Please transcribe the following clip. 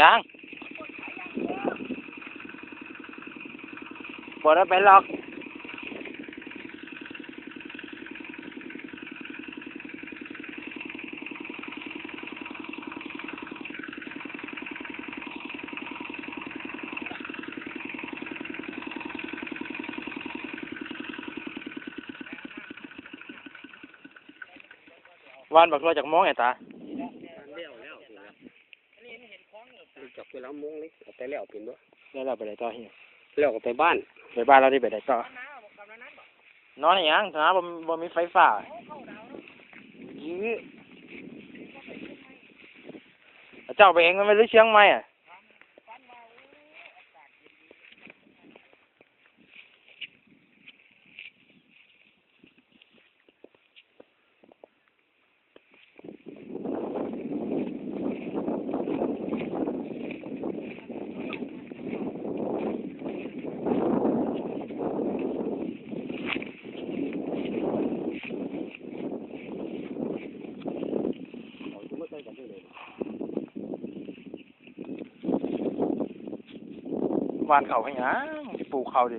ยังบ่ได้ไปหรอกวานบักรวยจากมองไงตา เลี้ยวแล้วรู้จักเวลามงเลยเอาแต่แล้วเป็นบ่แล้วเราไปไหนต่อเฮียแล้วก็ไปบ้านไปบ้านเราที่ไปไหนต่อนอนอย่างนะบ่บ่มีไฟฟ้ายื้อเจ้าไปเองมันไม่รู้เชียงใหม่อะ เขาจะไม่ใช่กันได้เลย วานเขาไปหยังสิปลูกเขาดิ